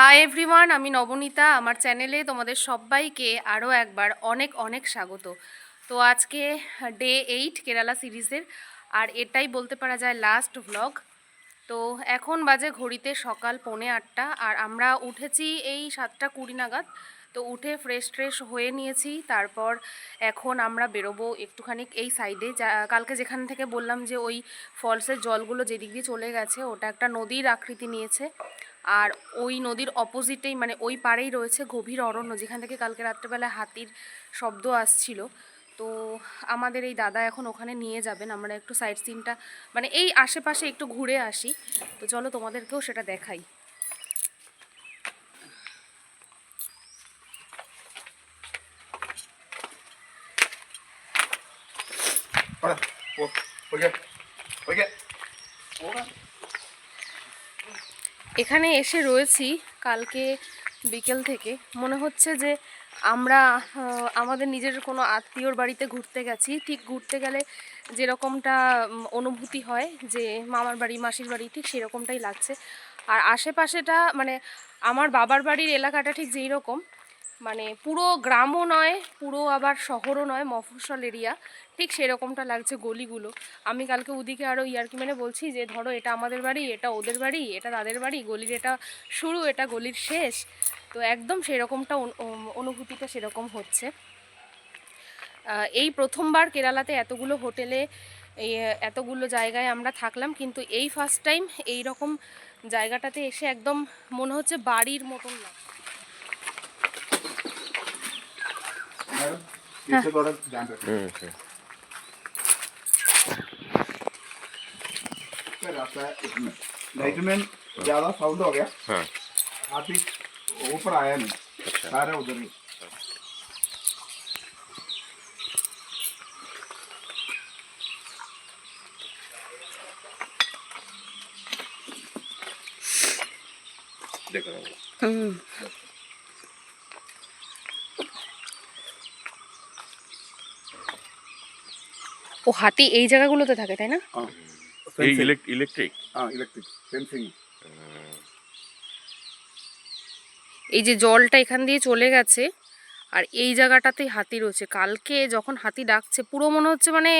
Hi everyone আমি নবনীতা। আমার চ্যানেলে তোমাদের সবাইকে আরও একবার অনেক অনেক স্বাগত। তো আজকে ডে এইট কেরালা সিরিজের, আর এটাই বলতে পারা যায় লাস্ট ভ্লগ তো এখন বাজে ঘড়িতে সকাল পৌনে আটটা, আর আমরা উঠেছি এই সাতটা কুড়ি নাগাদ। তো উঠে ফ্রেশ ট্রেশ হয়ে নিয়েছি, তারপর এখন আমরা বেরোবো একটুখানি এই সাইডে যা, কালকে যেখান থেকে বললাম যে ওই ফলসের জলগুলো যেদিক দিয়ে চলে গেছে, ওটা একটা নদীর আকৃতি নিয়েছে। আর ওই নদীর অপোজিটেই মানে ওই পাড়েই রয়েছে গভীর অরণ্য, যেখান থেকে কালকে রাত্রেবেলায় হাতির শব্দ আসছিল। তো আমাদের এই দাদা এখন ওখানে নিয়ে যাবেন, আমরা একটু সাইড সিনটা মানে এই আশেপাশে একটু ঘুরে আসি। তো চলো তোমাদেরকেও সেটা দেখাই। এখানে এসে রয়েছি কালকে বিকেল থেকে। মনে হচ্ছে যে আমরা আমাদের নিজের কোনো আত্মীয়র বাড়িতে ঘুরতে গেছি। ঠিক ঘুরতে গেলে যেরকমটা অনুভূতি হয় যে মামার বাড়ি, মাসির বাড়ি, ঠিক সেরকমটাই লাগছে। আর আশেপাশেটা মানে আমার বাবার বাড়ির এলাকাটা ঠিক যেই রকম মানে পুরো গ্রামও নয়, পুরো আবার শহরও নয়, মফস্বল এরিয়া। ঠিক সেরকমটা লাগছে গলিগুলো। আমি কালকে ওদিকে আরও ইয়ার্কি মানে বলছি যে, ধরো এটা আমাদের বাড়ি, এটা ওদের বাড়ি, এটা তাদের বাড়ি, গলির এটা শুরু, এটা গলির শেষ। তো একদম সেরকমটা অনু- অনুভূতিটা সেরকম হচ্ছে। এই প্রথমবার কেরালাতে এতগুলো হোটেলে এতগুলো জায়গায় আমরা থাকলাম, কিন্তু এই ফার্স্ট টাইম এই রকম জায়গাটাতে এসে একদম মনে হচ্ছে বাড়ির মতন লাগছে। लाइट में ज़्यादा साउंड हो गया। हाँ। हाथी ऊपर आया नहीं। सारे उधर ही। देखो ও হাতি এই জায়গাগুলোতে থাকে তাই না? এই ইলেকট্রিক ইলেকট্রিক ফেন্সিং এই যে জলটা এখান দিয়ে চলে গেছে আর এই জায়গাটাতেই হাতি রয়েছে। কালকে যখন হাতি ডাকছে পুরো মনে হচ্ছে মানে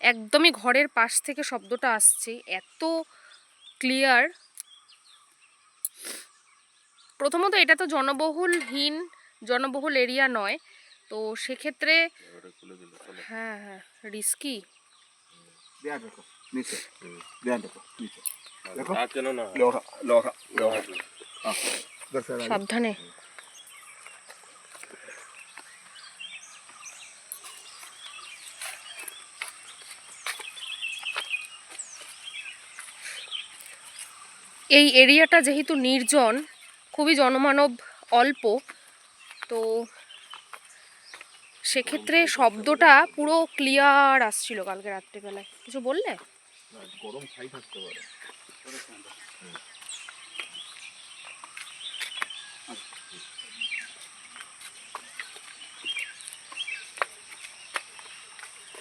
একদমই ঘরের পাশ থেকে শব্দটা আসছে। এত ক্লিয়ার প্রথমত এটা তো জনবহুলহীন জনবহুল এরিয়া নয়। তো সেক্ষেত্রে হ্যাঁ হ্যাঁ রিস্কি দেয়া দেখো নিচে। দেয়া দেখো নিচে। দেখো। কেন না? লোহা লোহা লোহা। সাবধানে। এই এরিয়াটা যেহেতু নির্জন খুবই জনমানব অল্প তো সেক্ষেত্রে শব্দটা পুরো ক্লিয়ার আসছিল কালকে রাত্রিবেলায় কিছু বললে গরম খাই থাকতে পারে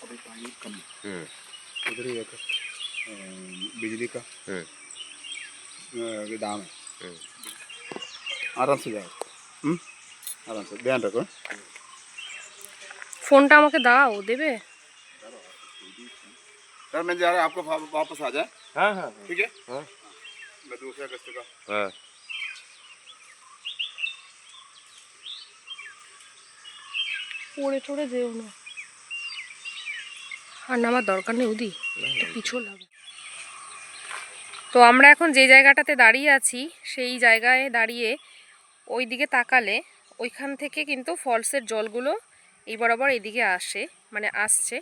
अभी पानी कम हम्म उधर ही एक अ, बिजली का हम्म अ, ये दाम है हम्म आराम से जाओ हम्म आराम से ध्यान रखो ফোনটা আমাকে দাও দেবে सर मैं जा रहा आपको वा- वापस आ जाए हाँ हाँ ठीक है हाँ मैं दूसरे अगस्त का हाँ পড়ে টড়ে যেও না আর নামার দরকার নেই উদি পিছু লাগে তো আমরা এখন যে জায়গাটাতে দাঁড়িয়ে আছি সেই জায়গায় দাঁড়িয়ে ওই দিকে তাকালে ওইখান থেকে কিন্তু ফলসের জলগুলো এই বরাবর এদিকে আসে মানে আসছে।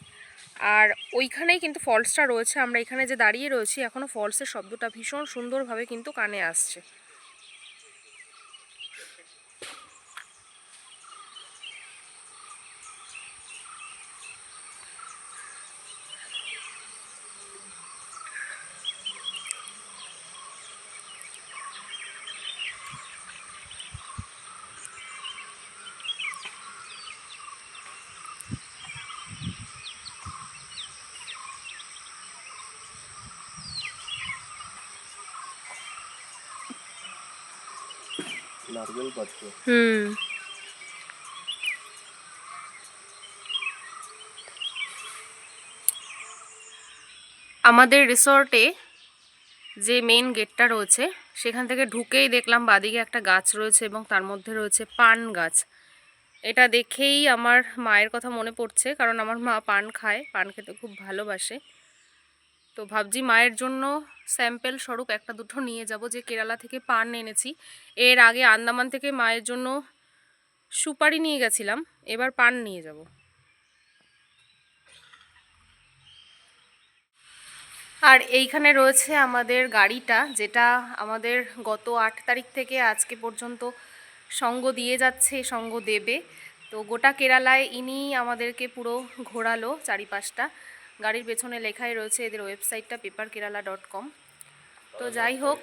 আর ওইখানেই কিন্তু ফলসটা রয়েছে। আমরা এখানে যে দাঁড়িয়ে রয়েছি এখনও ফলসের শব্দটা ভীষণ সুন্দরভাবে কিন্তু কানে আসছে। নারকেল পাত্র হুম। আমাদের রিসর্টে যে মেইন গেটটা রয়েছে, সেখান থেকে ঢুকেই দেখলাম বাদিকে একটা গাছ রয়েছে এবং তার মধ্যে রয়েছে পান গাছ। এটা দেখেই আমার মায়ের কথা মনে পড়ছে, কারণ আমার মা পান খায়, পান খেতে খুব ভালোবাসে। তো ভাবছি মায়ের জন্য স্যাম্পেল স্বরূপ একটা দুটো নিয়ে যাব যে কেরালা থেকে পান এনেছি। এর আগে আন্দামান থেকে মায়ের জন্য সুপারি নিয়ে গেছিলাম, এবার পান নিয়ে যাব। আর এইখানে রয়েছে আমাদের গাড়িটা, যেটা আমাদের গত আট তারিখ থেকে আজকে পর্যন্ত সঙ্গ দিয়ে যাচ্ছে, সঙ্গ দেবে। তো গোটা কেরালায় ইনি আমাদেরকে পুরো ঘোরালো চারিপাশটা। গাড়ির পেছনে লেখাই রয়েছে এদের ওয়েবসাইটটা পেপার কেরালা ডট কম তো যাই হোক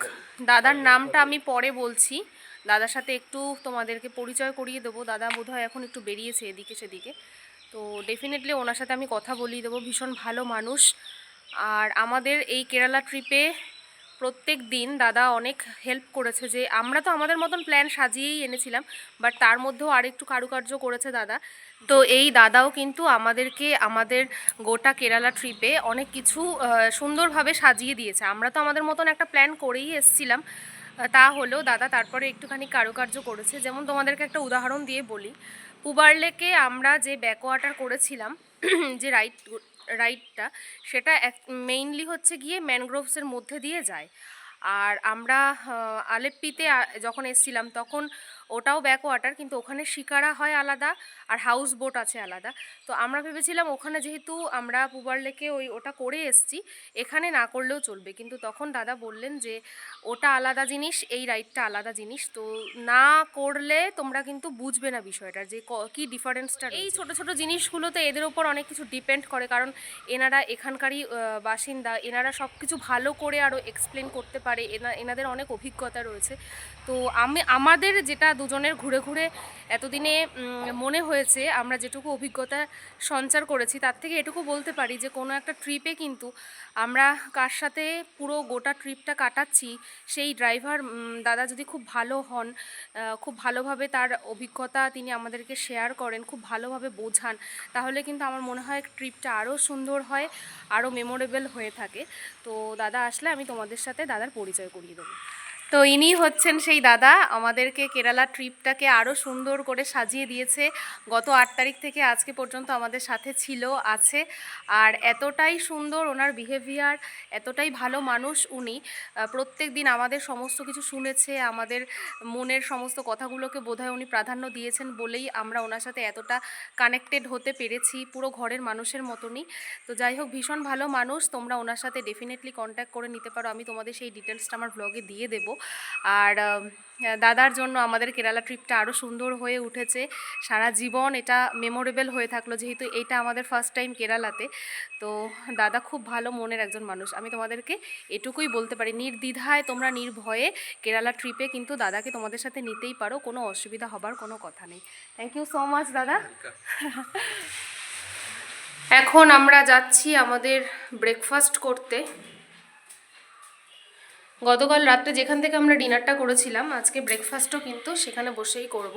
দাদার নামটা আমি পরে বলছি। দাদার সাথে একটু তোমাদেরকে পরিচয় করিয়ে দেবো। দাদা বোধহয় এখন একটু বেরিয়েছে এদিকে সেদিকে। তো ডেফিনেটলি ওনার সাথে আমি কথা বলিয়ে দেবো। ভীষণ ভালো মানুষ। আর আমাদের এই কেরালা ট্রিপে প্রত্যেক দিন দাদা অনেক হেল্প করেছে যে আমরা তো আমাদের মতন প্ল্যান সাজিয়েই এনেছিলাম বাট তার মধ্যেও আরেকটু কারুকার্য করেছে দাদা। তো এই দাদাও কিন্তু আমাদেরকে আমাদের গোটা কেরালা ট্রিপে অনেক কিছু সুন্দরভাবে সাজিয়ে দিয়েছে। আমরা তো আমাদের মতন একটা প্ল্যান করেই এসেছিলাম। তা হলেও দাদা তারপরে একটুখানি কারুকার্য করেছে। যেমন তোমাদেরকে একটা উদাহরণ দিয়ে বলি। পুবার লেকে আমরা যে ব্যাকওয়াটার করেছিলাম, যে রাইড রাইডটা সেটা মেইনলি হচ্ছে গিয়ে ম্যানগ্রোভসের মধ্যে দিয়ে যায়। আর আমরা আলেপ্পিতে যখন এসছিলাম, তখন ওটাও ব্যাক ওয়াটার কিন্তু ওখানে শিকারা হয় আলাদা। আর হাউস বোট আছে আলাদা। তো আমরা ভেবেছিলাম ওখানে যেহেতু আমরা পুবার লেকে ওই ওটা করে এসছি এখানে না করলেও চলবে। কিন্তু তখন দাদা বললেন যে ওটা আলাদা জিনিস এই রাইডটা আলাদা জিনিস। তো না করলে তোমরা কিন্তু বুঝবে না বিষয়টা যে ক- কি ডিফারেন্সটা এই ছোট ছোট জিনিসগুলোতে এদের ওপর অনেক কিছু ডিপেন্ড করে। কারণ এনারা এখানকারই বাসিন্দা এনারা সব কিছু ভালো করে আরও এক্সপ্লেন করতে পারে। এনা এনাদের অনেক অভিজ্ঞতা রয়েছে। তো আমি আমাদের যেটা দুজনের ঘুরে ঘুরে এতদিনে মনে মনে হয়েছে, আমরা যেটুকু অভিজ্ঞতা সঞ্চার করেছি, তার থেকে এটুকু বলতে পারি যে কোনো একটা ট্রিপে কিন্তু আমরা কার সাথে পুরো গোটা ট্রিপটা কাটাচ্ছি, সেই ড্রাইভার দাদা যদি খুব ভালো হন খুব ভালোভাবে তার অভিজ্ঞতা তিনি আমাদেরকে শেয়ার করেন, খুব ভালোভাবে বোঝান, তাহলে কিন্তু আমার মনে হয় ট্রিপটা আরও সুন্দর হয়, আরও মেমোরেবল হয়ে থাকে। তো দাদা আসলে আমি তোমাদের সাথে দাদার পরিচয় করিয়ে দেবো। তো ইনি হচ্ছেন সেই দাদা। আমাদেরকে কেরালা ট্রিপটাকে আরও সুন্দর করে সাজিয়ে দিয়েছে। গত আট তারিখ থেকে আজকে পর্যন্ত আমাদের সাথে ছিল, আছে। আর এতটাই সুন্দর ওনার বিহেভিয়ার এতটাই ভালো মানুষ উনি। প্রত্যেক দিন আমাদের সমস্ত কিছু শুনেছে, আমাদের মনের সমস্ত কথাগুলোকে বোধহয় উনি প্রাধান্য দিয়েছেন বলেই আমরা ওনার সাথে এতটা কানেক্টেড হতে পেরেছি, পুরো ঘরের মানুষের মতনই। তো যাই হোক, ভীষণ ভালো মানুষ, তোমরা ওনার সাথে ডেফিনেটলি কন্ট্যাক্ট করে নিতে পারো। আমি তোমাদের সেই ডিটেলসটা আমার ব্লগে দিয়ে দেবো। আর দাদার জন্য আমাদের কেরালা ট্রিপটা আরও সুন্দর হয়ে উঠেছে। সারা জীবন এটা মেমোরেবল হয়ে থাকল যেহেতু এটা আমাদের ফার্স্ট টাইম কেরালাতে। তো দাদা খুব ভালো মনের একজন মানুষ। আমি তোমাদেরকে এটুকুই বলতে পারি নির্দ্বিধায় তোমরা নির্ভয়ে কেরালা ট্রিপে কিন্তু দাদাকে তোমাদের সাথে নিতেই পারো কোনো অসুবিধা হবার কোনো কথা নেই। থ্যাংক ইউ সো মাচ দাদা। এখন আমরা যাচ্ছি আমাদের ব্রেকফাস্ট করতে। গতকাল রাত্রে যেখান থেকে আমরা ডিনারটা করেছিলাম, আজকে ব্রেকফাস্টও কিন্তু সেখানে বসেই করব।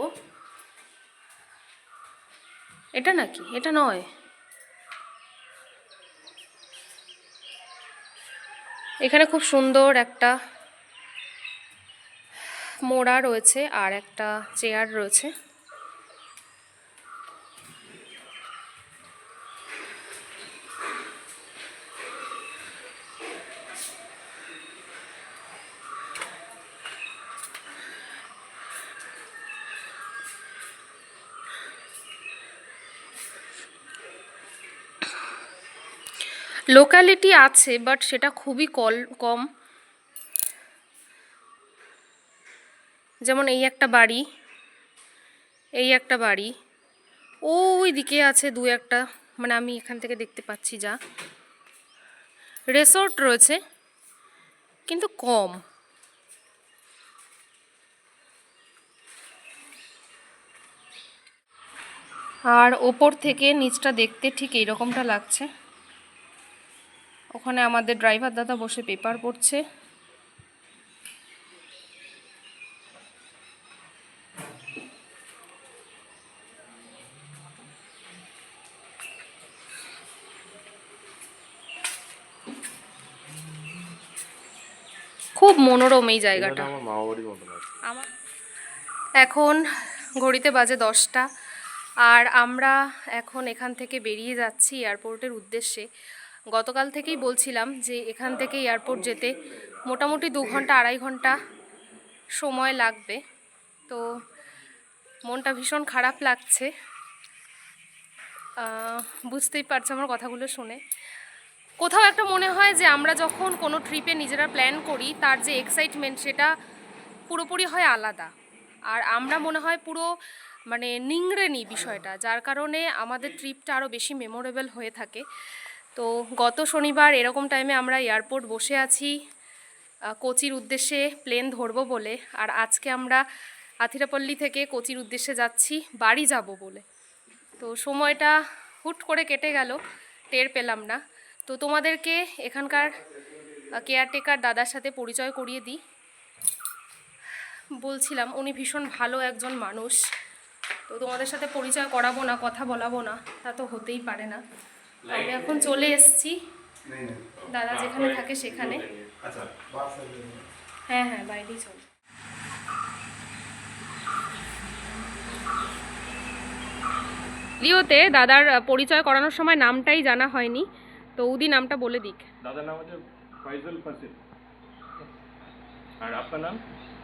এটা নাকি? এটা নয়। এখানে খুব সুন্দর একটা মোড়া রয়েছে আর একটা চেয়ার রয়েছে। লোকালিটি আছে বাট সেটা খুবই কল, কম। যেমন এই একটা বাড়ি, এই একটা বাড়ি। ওই দিকে আছে দু একটা মানে আমি এখান থেকে দেখতে পাচ্ছি যা। রেসর্ট রয়েছে, কিন্তু কম। আর ওপর থেকে নিচটা দেখতে ঠিক এইরকমটা লাগছে। ওখানে আমাদের ড্রাইভার দাদা বসে পেপার পড়ছে। খুব মনোরম এই জায়গাটা। এখন ঘড়িতে বাজে দশটা আর আমরা এখন এখান থেকে বেরিয়ে যাচ্ছি এয়ারপোর্টের উদ্দেশ্যে। গতকাল থেকেই বলছিলাম যে এখান থেকে এয়ারপোর্ট যেতে মোটামুটি দু ঘণ্টা, আড়াই ঘণ্টা সময় লাগবে। তো মনটা ভীষণ খারাপ লাগছে। বুঝতেই পারছ আমার কথাগুলো শুনে। কোথাও একটা মনে হয় যে আমরা যখন কোনো ট্রিপে নিজেরা প্ল্যান করি, তার যে এক্সাইটমেন্ট সেটা পুরোপুরি হয় আলাদা। আর আমরা মনে হয় পুরো মানে নিংড়ে নিই বিষয়টা, যার কারণে আমাদের ট্রিপটা আরও বেশি মেমোরেবল হয়ে থাকে। তো গত শনিবার এরকম টাইমে আমরা এয়ারপোর্ট বসে আছি কোচির উদ্দেশ্যে প্লেন ধরবো বলে। আর আজকে আমরা আথিরাপল্লী থেকে কোচির উদ্দেশ্যে যাচ্ছি, বাড়ি যাব বলে। তো সময়টা হুট করে কেটে গেল, টের পেলাম না। তো তোমাদেরকে এখানকার কেয়ারটেকার দাদার সাথে পরিচয় করিয়ে দিই। বলছিলাম, উনি ভীষণ ভালো একজন মানুষ। তো তোমাদের সাথে পরিচয় করাবো না, কথা বলাবো না, তা তো হতেই পারে না। আমরা এখন চলে এসেছি। দাদা হ্যাঁ, যেখানে থাকে সেখানে। হ্যাঁ হ্যাঁ বাইরেই চল। রিওতে দাদার পরিচয় করানোর সময় নামটাই জানা হয়নি। তো উদি নামটা বলে দিক। দাদার নাম হচ্ছে ফয়জুল ফাসিল। আর আপনার নাম?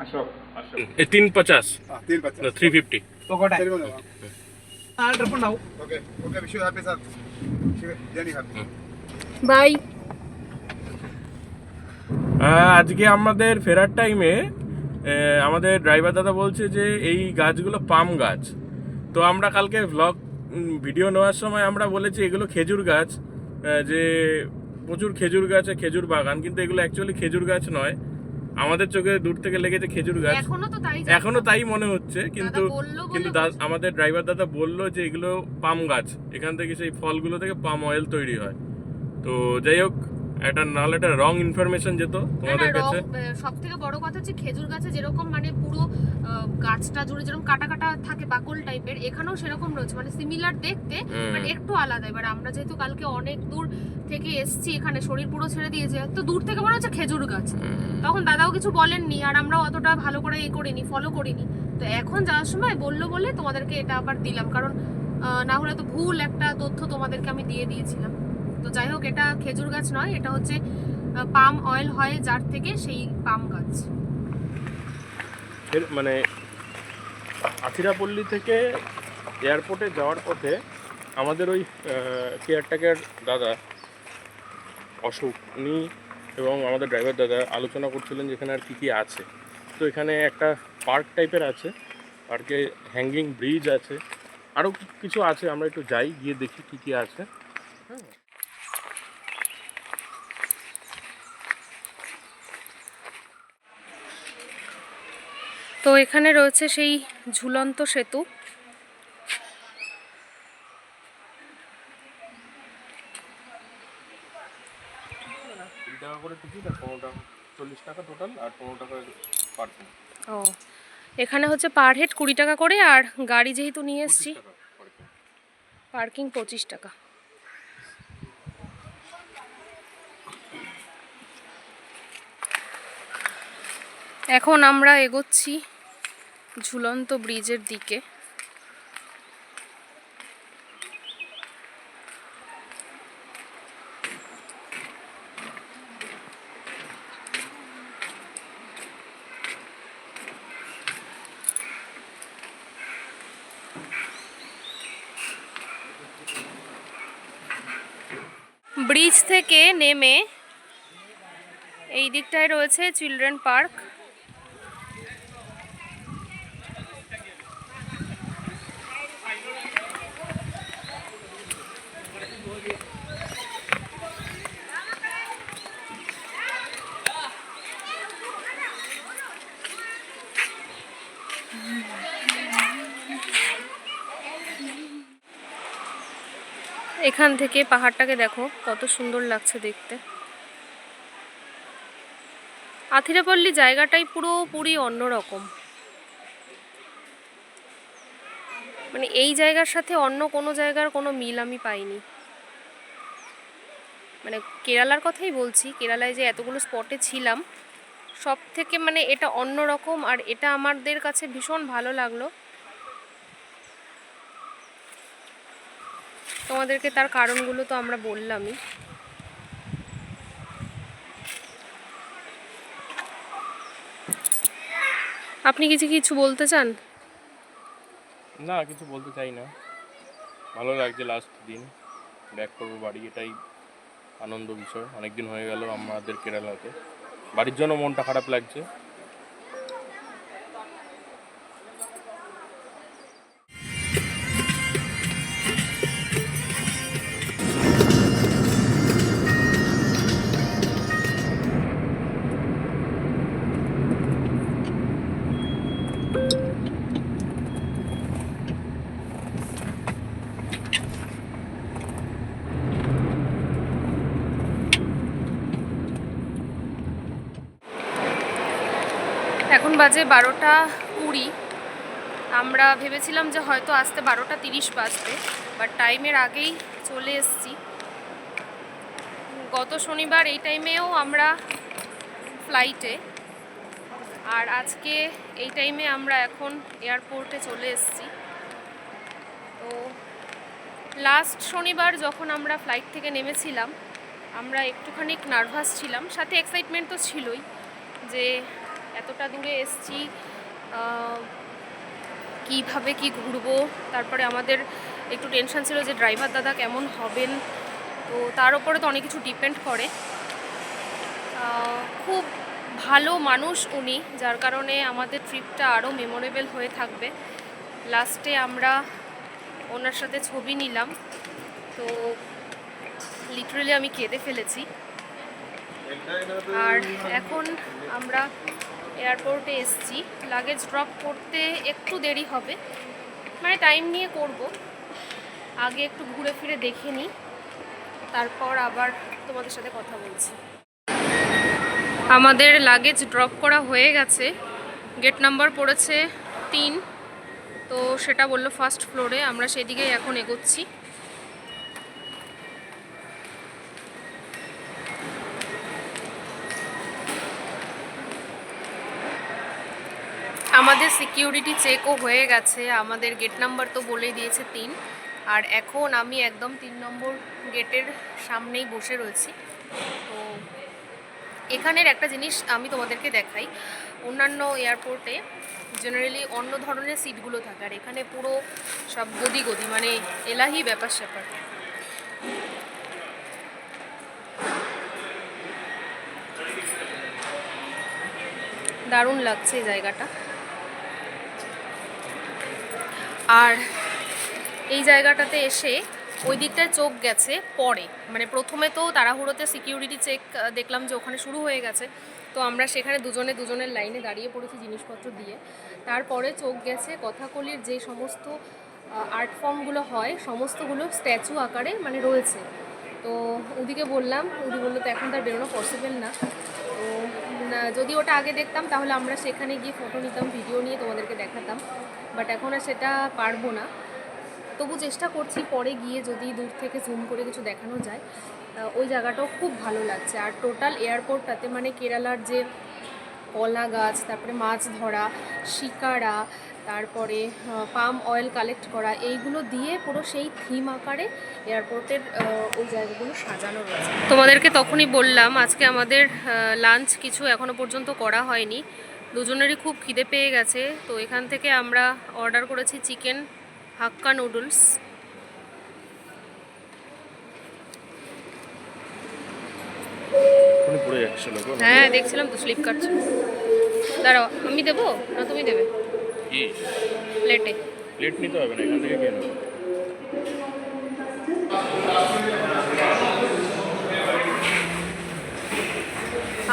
আশরাফ। আশরাফ। 350 350 350 ওটা ആ আজকে আমাদের ফেরার টাইমে আমাদের ড্রাইভার দাদা বলছে যে এই গাছগুলো পাম গাছ। তো আমরা কালকে ভ্লগ ভিডিও নেওয়ার সময় আমরা বলেছি এগুলো খেজুর গাছ। যে প্রচুর খেজুর গাছে খেজুর বাগান কিন্তু এগুলো অ্যাকচুয়ালি খেজুর গাছ নয়। আমাদের চোখে দূর থেকে লেগেছে খেজুর গাছ। এখনও তো তাই এখনও তাই মনে হচ্ছে কিন্তু কিন্তু আমাদের ড্রাইভার দাদা বলল যে এগুলো পাম গাছ। এখান থেকে সেই ফলগুলো থেকে পাম অয়েল তৈরি হয়। তো যাই হোক এটা নাহলে একটা রং ইনফরমেশন যেত তোমাদের কাছে সব থেকে বড় কথা হচ্ছে খেজুর গাছে যেরকম মানে পুরো গাছটা জুড়ে যেরকম কাটা কাটা থাকে বাকল টাইপের এখানেও সেরকম রয়েছে। মানে সিমিলার দেখতে। বাট একটু আলাদা। এবার আমরা যেহেতু কালকে অনেক দূর থেকে এসছি এখানে শরীর পুরো ছেড়ে দিয়েছে তো দূর থেকে মনে হচ্ছে খেজুর গাছ। তখন দাদাও কিছু বলেননি আর আমরাও অতটা ভালো করে এ করিনি ফলো করিনি। তো এখন যাওয়ার সময় বলল বলে তোমাদেরকে এটা আবার দিলাম কারণ না হলে তো ভুল একটা তথ্য তোমাদেরকে আমি দিয়ে দিয়েছিলাম। তো যাই হোক এটা খেজুর গাছ নয় এটা হচ্ছে পাম অয়েল হয় যার থেকে সেই পাম গাছ। মানে আথিরাপল্লী থেকে এয়ারপোর্টে যাওয়ার পথে আমাদের ওই কেয়ারটেকার দাদা অশোক উনি এবং আমাদের ড্রাইভার দাদা আলোচনা করছিলেন যেখানে আর কী কী আছে। তো এখানে একটা পার্ক টাইপের আছে পার্কে হ্যাঙ্গিং ব্রিজ আছে আরও কিছু আছে আমরা একটু যাই গিয়ে দেখি কী কী আছে। তো এখানে রয়েছে সেই ঝুলন্ত সেতু। ও, এখানে হচ্ছে পার হেড কুড়ি টাকা করে আর গাড়ি যেহেতু নিয়ে এসছি, পার্কিং পঁচিশ টাকা। এখন আমরা এগোচ্ছি ঝুলন্ত ব্রিজের দিকে। ব্রিজ থেকে নেমে এই দিকটায় রয়েছে চিলড্রেন পার্ক। এখান থেকে পাহাড়টাকে দেখো, কত সুন্দর লাগছে দেখতে। আথিরাপল্লী জায়গাটাই পুরোপুরি অন্যরকম। মানে এই জায়গার সাথে অন্য কোনো জায়গার কোনো মিল আমি পাইনি। মানে কেরালার কথাই বলছি, কেরালায় যে এতগুলো স্পটে ছিলাম সব থেকে মানে এটা অন্যরকম আর এটা আমাদের কাছে ভীষণ ভালো লাগল। তোমাদেরকে তার কারণগুলো তো আমরা বললামই। আপনি কিছু কিছু বলতে চান? না, কিছু বলতে চাই না। ভালো লাগছে লাস্ট দিন। ব্যাক করব বাড়ি, এটাই আনন্দ বিষয়। অনেক দিন হয়ে গেল আমাদের কেরালাতে। বাড়ির জন্য মনটা খারাপ লাগছে। বাজে বারোটা কুড়ি। আমরা ভেবেছিলাম যে হয়তো আসতে বারোটা তিরিশ বাজবে বাট টাইমের আগেই চলে এসেছি। গত শনিবার এই টাইমেও আমরা ফ্লাইটে আর আজকে এই টাইমে আমরা এখন এয়ারপোর্টে চলে এসেছি। তো লাস্ট শনিবার যখন আমরা ফ্লাইট থেকে নেমেছিলাম, আমরা একটুখানি নার্ভাস ছিলাম। সাথে এক্সাইটমেন্ট তো ছিলই যে এতটা দূরে এসছি কীভাবে কি ঘুরবো? তারপরে আমাদের একটু টেনশন ছিল যে ড্রাইভার দাদা কেমন হবেন? তো তার উপরে তো অনেক কিছু ডিপেন্ড করে। খুব ভালো মানুষ উনি, যার কারণে আমাদের ট্রিপটা আরও মেমোরেবল হয়ে থাকবে। লাস্টে আমরা ওনার সাথে ছবি নিলাম। তো লিটারেলি আমি কেঁদে ফেলেছি। আর এখন আমরা এয়ারপোর্টে এসছি। লাগেজ ড্রপ করতে একটু দেরি হবে। মানে টাইম নিয়ে করব। আগে একটু ঘুরে ফিরে দেখে নিই। তারপর আবার তোমাদের সাথে কথা বলছি। আমাদের লাগেজ ড্রপ করা হয়ে গেছে। গেট নাম্বার পড়েছে তিন। তো সেটা বলল ফার্স্ট ফ্লোরে আমরা সেদিকেই এখন এগোচ্ছি আমাদের সিকিউরিটি চেকও হয়ে গেছে। আমাদের গেট নাম্বার তো বলেই দিয়েছে তিন। আর এখন আমি একদম তিন নম্বর গেটের সামনেই বসে রয়েছি। তো এখানের একটা জিনিস আমি তোমাদেরকে দেখাই। অন্যান্য এয়ারপোর্টে জেনারেলি অন্য ধরনের সিটগুলো থাকে। আর এখানে পুরো সব গদি গদি মানে এলাহি ব্যাপার স্যাপার। দারুণ লাগছে জায়গাটা। আর এই জায়গাটাতে এসে ওই দিকটায় চোখ গেছে পরে। মানে প্রথমে তো তাড়াহুড়োতে সিকিউরিটি চেক দেখলাম যে ওখানে শুরু হয়ে গেছে। তো আমরা সেখানে দুজনে দুজনের লাইনে দাঁড়িয়ে পড়েছি জিনিসপত্র দিয়ে। তারপরে চোখ গেছে কথাকলির যে সমস্ত আর্ট ফর্মগুলো হয় সমস্তগুলো স্ট্যাচু আকারে মানে রয়েছে। তো ওদিকে বললাম উদি বলল তো এখন তার বেরোনো পসিবল না না, যদি ওটা আগে দেখতাম, তাহলে আমরা সেখানে গিয়ে ফটো নিতাম ভিডিও নিয়ে তোমাদেরকে দেখাতাম। বাট এখন আর সেটা পারব না। তবু চেষ্টা করছি পরে গিয়ে যদি দূর থেকে জুম করে কিছু দেখানো যায় ওই জায়গাটাও খুব ভালো লাগছে। আর টোটাল এয়ারপোর্টটাতে মানে কেরালার যে কলা গাছ, তারপরে মাছ ধরা, শিকারা তারপরে পাম অয়েল কালেক্ট করা এইগুলো দিয়ে পুরো সেই থিম আকারে এয়ারপোর্টের ওই জায়গাগুলো সাজানো রয়েছে। তোমাদেরকে তখনই বললাম আজকে আমাদের লাঞ্চ কিছু এখনও পর্যন্ত করা হয়নি। দুজনেরই খুব খিদে পেয়ে গেছে। তো এখান থেকে আমরা অর্ডার করেছি চিকেন হাক্কা নুডলস। হ্যাঁ দেখছিলাম তো স্লিপ কাটছে দাঁড়াও আমি দেবো না তুমি দেবে? কি? প্লেটে প্লেট নিতে হবে না এখান থেকে খেয়ে নেব।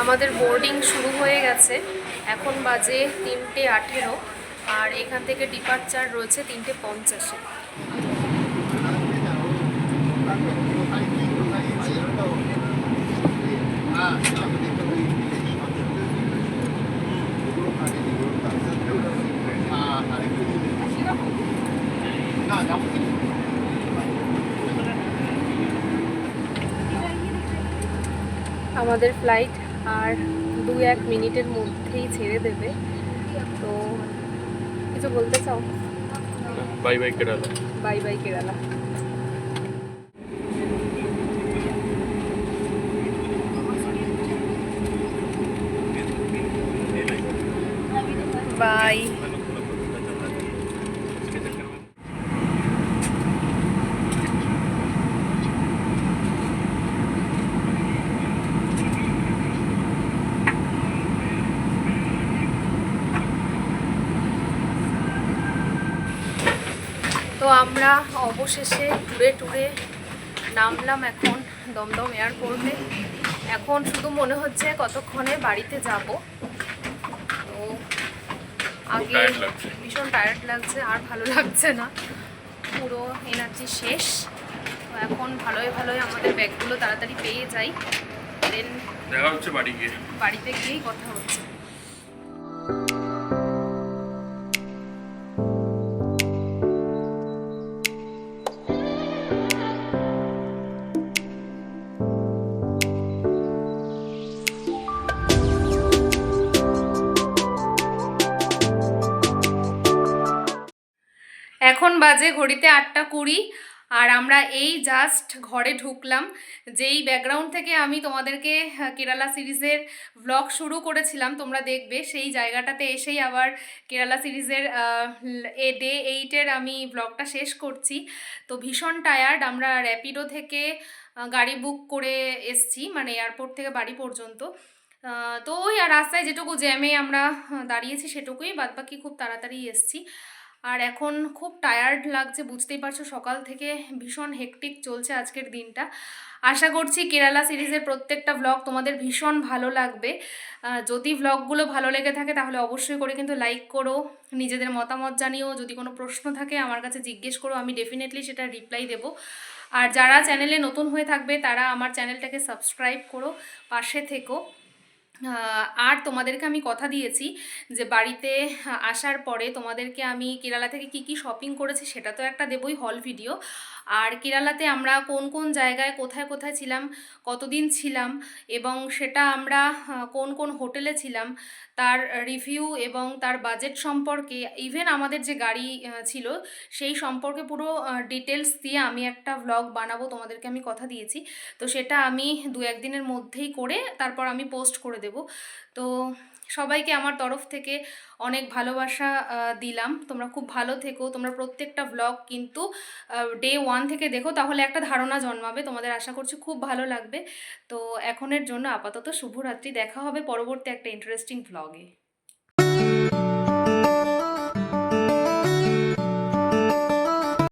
আমাদের বোর্ডিং শুরু হয়ে গেছে। এখন বাজে তিনটে আঠেরো আর এখান থেকে ডিপার্চার রয়েছে তিনটে পঞ্চাশে। আমাদের ফ্লাইট আর দু এক মিনিটের মধ্যেই ছেড়ে দেবে। তো কিছু বলতে চাও? Bye bye Kerala bye bye Kerala bye তো আমরা অবশেষে টুরে টুরে নামলাম এখন দমদম এয়ারপোর্টে। এখন শুধু মনে হচ্ছে কতক্ষণে বাড়িতে যাব। তো আগে ভীষণ টায়ার্ড লাগছে আর ভালো লাগছে না। পুরো এনার্জি শেষ। তো এখন ভালোই ভালোই আমাদের ব্যাগগুলো তাড়াতাড়ি পেয়ে যাই। দেন দেখা হচ্ছে বাড়ি গিয়ে। বাড়িতে গিয়েই কথা হচ্ছে। এখন বাজে ঘড়িতে আটটা কুড়ি, আর আমরা এই জাস্ট ঘরে ঢুকলাম, যেই ব্যাকগ্রাউন্ড থেকে আমি তোমাদেরকে কেরালা সিরিজের ব্লগ শুরু করেছিলাম, তোমরা দেখবে, সেই জায়গাটাতে এসেই আবার কেরালা সিরিজের এ ডে এইটের আমি ব্লগটা শেষ করছি। তো ভীষণ টায়ার্ড আমরা র্যাপিডো থেকে গাড়ি বুক করে এসছি মানে এয়ারপোর্ট থেকে বাড়ি পর্যন্ত। তো ওই আর রাস্তায় যেটুকু জ্যামে আমরা দাঁড়িয়েছি সেটুকুই, বাদবাকি খুব তাড়াতাড়ি এসছি। আর এখন খুব টায়ার্ড লাগছে, বুঝতেই পারছ সকাল থেকে ভীষণ হেকটিক চলছে আজকের দিনটা। আশা করছি কেরালা সিরিজের প্রত্যেকটা ব্লগ তোমাদের ভীষণ ভালো লাগবে। যদি ব্লগগুলো ভালো লেগে থাকে তাহলে অবশ্যই করে কিন্তু লাইক করো, নিজেদের মতামত জানিও, যদি কোনো প্রশ্ন থাকে আমার কাছে জিজ্ঞেস করো, আমি ডেফিনেটলি সেটা রিপ্লাই দেবো। আর যারা চ্যানেলে নতুন হয়ে থাকবে তারা আমার চ্যানেলটাকে সাবস্ক্রাইব করো, পাশে থেকো। আর তোমাদেরকে আমি কথা দিয়েছি যে বাড়িতে আসার পরে তোমাদেরকে আমি কেরালা থেকে কি কি শপিং করেছি সেটা তো একটা দেবই হল ভিডিও আর কেরালাতে আমরা কোন কোন জায়গায় কোথায় কোথায় ছিলাম, কতদিন ছিলাম এবং সেটা আমরা কোন কোন হোটেলে ছিলাম, তার রিভিউ এবং তার বাজেট সম্পর্কে ইভেন আমাদের যে গাড়ি ছিল সেই সম্পর্কে পুরো ডিটেলস দিয়ে আমি একটা ব্লগ বানাবো, তোমাদেরকে আমি কথা দিয়েছি। তো সেটা আমি দু একদিনের মধ্যেই করে তারপর আমি পোস্ট করে দেব। তো সবাইকে আমার তরফ থেকে অনেক ভালোবাসা দিলাম। তোমরা খুব ভালো থেকো। তোমরা প্রত্যেকটা ব্লগ কিন্তু ডে ওয়ান থেকে দেখো, তাহলে একটা ধারণা জন্মাবে। তোমাদের আশা করছি খুব ভালো লাগবে। তো এখনের জন্য আপাতত শুভরাত্রি। দেখা হবে পরবর্তী একটা ইন্টারেস্টিং ব্লগে